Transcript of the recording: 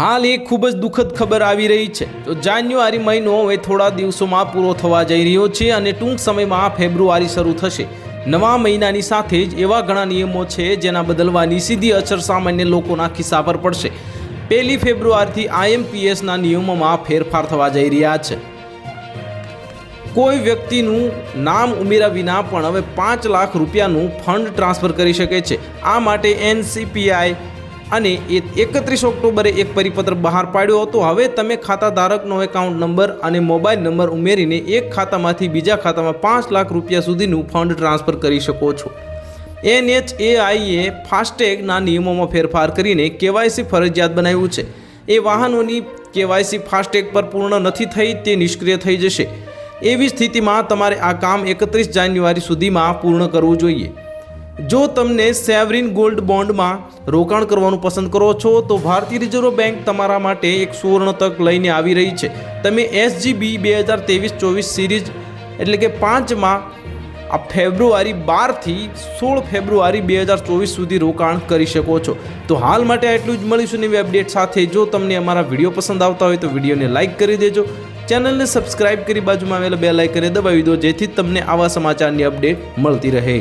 હાલ એક ખૂબ જ દુઃખદ ખબર આવી રહી છે. તો જાન્યુઆરી મહિનો હવે થોડા દિવસોમાં પૂરો થવા જઈ રહ્યો છે અને ટૂંક સમયમાં ફેબ્રુઆરી શરૂ થશે. નવા મહિનાની સાથે જ એવા ઘણા નિયમો છે જેના બદલવાની સીધી અસર સામાન્ય લોકોના ખિસ્સા પર પડશે. પહેલી ફેબ્રુઆરીથી આઈએમપીએસના નિયમોમાં ફેરફાર થવા જઈ રહ્યા છે. કોઈ વ્યક્તિનું નામ ઉમેરા વિના પણ હવે પાંચ લાખ રૂપિયાનું ફંડ ટ્રાન્સફર કરી શકે છે. આ માટે એનસીપીઆઈ અને એ એકત્રીસ ઓક્ટોબરે એક પરિપત્ર બહાર પાડ્યો હતો. હવે તમે ખાતા ધારકનો એકાઉન્ટ નંબર અને મોબાઈલ નંબર ઉમેરીને એક ખાતામાંથી બીજા ખાતામાં પાંચ લાખ રૂપિયા સુધીનું ફંડ ટ્રાન્સફર કરી શકો છો. એનએચએઆઈએ ફાસ્ટેગના નિયમોમાં ફેરફાર કરીને કેવાયસી ફરજિયાત બનાવ્યું છે. એ વાહનોની કેવાયસી ફાસ્ટેગ પર પૂર્ણ નથી થઈ, તે નિષ્ક્રિય થઈ જશે. એવી સ્થિતિમાં તમારે આ કામ એકત્રીસ જાન્યુઆરી સુધીમાં પૂર્ણ કરવું જોઈએ. જો તમને સેવરિન ગોલ્ડ બોન્ડમાં રોકાણ કરવાનું પસંદ કરો છો, તો ભારતીય રિઝર્વ બેંક તમારા માટે એક સુવર્ણ તક લઈને આવી રહી છે. તમે એસજીબી બે હજાર ત્રેવીસ ચોવીસ સિરીઝ, એટલે કે પાંચમાં, આ ફેબ્રુઆરી બારથી સોળ ફેબ્રુઆરી બે હજાર ચોવીસ સુધી રોકાણ કરી શકો છો. તો હાલ માટે આટલું જ મળીશું નવી અપડેટ સાથે. જો તમને અમારા વીડિયો પસંદ આવતા હોય તો વિડીયોને લાઇક કરી દેજો. ચેનલને સબસ્ક્રાઇબ કરી બાજુમાં આવેલા બે લાઇકને દબાવી દો, જેથી તમને આવા સમાચારની અપડેટ મળતી રહે.